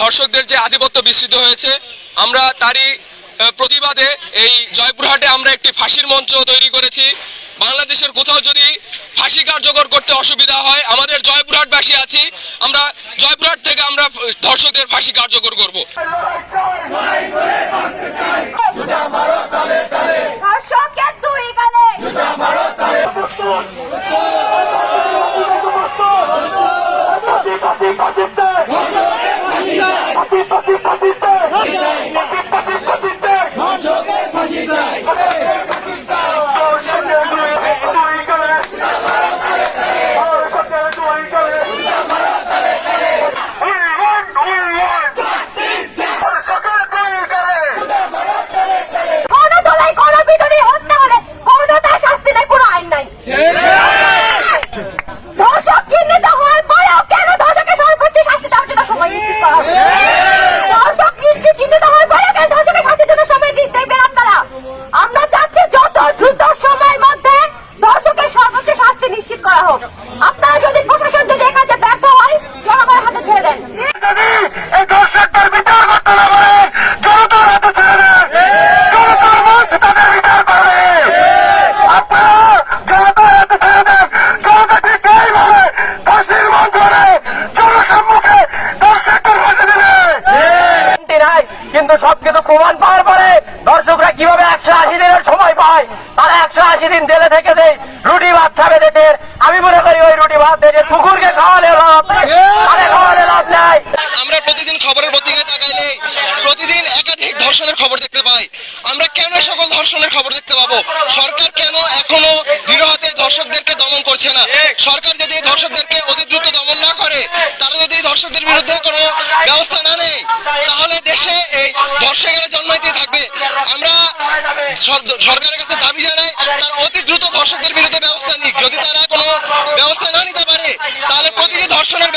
ধর্ষকদের যে আধিপত্য বিস্তৃত হয়েছে, আমরা তারই প্রতিবাদে এই জয়পুরহাটে আমরা একটি ফাঁসির মঞ্চ তৈরি করেছি। বাংলাদেশের কোথাও যদি ফাঁসি কার্যকর করতে অসুবিধা হয়, আমাদের জয়পুরহাটবাসী আছি, আমরা জয়পুরহাট থেকে আমরা ধর্ষকদের ফাঁসি কার্যকর করব। কোনো করা হোক। আপনারা যদি প্রশাসন যদি ব্যর্থ হয় জনগণের হাতে ছেড়ে দেন। কিন্তু সবকিছু প্রমাণ পাওয়ার পরে দর্শকরা কীভাবে একশো আশি দিনের সময় পায় তারা একশো আশি দিন জেলে থেকে দেয় রুটি ভাত খাবে দেশের আমরা প্রতিদিন খবরের পত্রিকায় তাকাইলে প্রতিদিন একাধিক ধর্ষণের খবর দেখতে পাই। আমরা কেন সকল ধর্ষণের খবর দেখতে পাবো? সরকার কেন এখনও দৃঢ় হাতে ধর্ষকদেরকে দমন করছে না? সরকার যদি ধর্ষকদেরকে অতি দ্রুত দমন না করে, তারা যদি ধর্ষকদের বিরুদ্ধে কোনো ব্যবস্থা না নেয়, তাহলে দেশে এই ধর্ষকেরা জন্মাইতেই থাকবে। আমরা সরকারের কাছে দাবি জানাই, তারা অতি দ্রুত ধর্ষকদের বিরুদ্ধে ব্যবস্থা নিক। যদি তারা কোনো ব্যবস্থা না নিতে পারে, তাহলে প্রতিটি ধর্ষণের